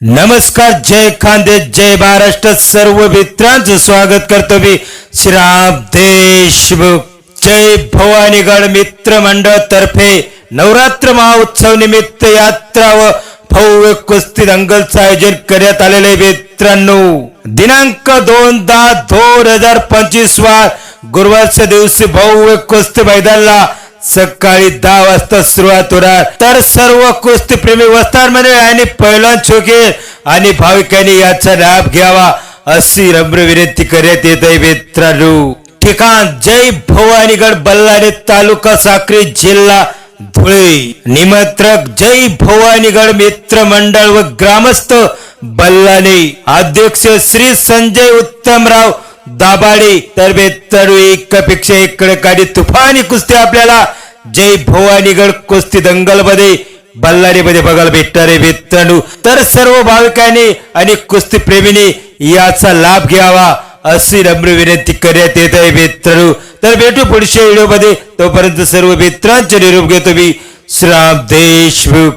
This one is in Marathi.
नमस्कार जय खांदे जय महाराष्ट्र सर्व मित्रांचं स्वागत करतो मी श्रीराम देशमुख जय भवानीगड मित्र मंडळ तर्फे नवरात्र महोत्सव निमित्त यात्रा व भव्य कुस्ती दंगलचं आयोजन करण्यात आलेले आहे मित्रांनो. दिनांक दोन दहा दोन हजार पंचवीस वार गुरुवारच्या दिवशी भव्य कुस्ती मैदानला सकाळी दहा वाजता सुरुवात होणार. तर सर्व कुस्तीप्रेमी वस्तार म्हणे आणि पहिला छोके आणि भाविकांनी याचा लाभ घ्यावा अशी रम्र विनंती करण्यात येत आहे मित्रांनो. ठिकाण जय भवानीगड बल्लारी तालुका साक्री जिल्हा धुळे. निमंत्रक जय भवानीगड मित्र मंडळ व ग्रामस्थ बल्लाने अध्यक्ष श्री संजय उत्तमराव दाबाडे तर बेतरू एकापेक्षा इकडे काढी तुफानी कुस्ती आपल्याला. जय भवानीगड कुस्ती दंगलमध्ये बल्लारी मध्ये बघायला भेटणार आहे मित्रांनो. तर सर्व भाविकांनी आणि कुस्ती प्रेमीने याचा लाभ घ्यावा अशी नम्र विनंती करण्यात येत आहे मित्रांनो. तर भेटू पुढच्या व्हिडिओमध्ये तोपर्यंत सर्व मित्रांचे निरोप घेतो मी. श्राम देशमुख.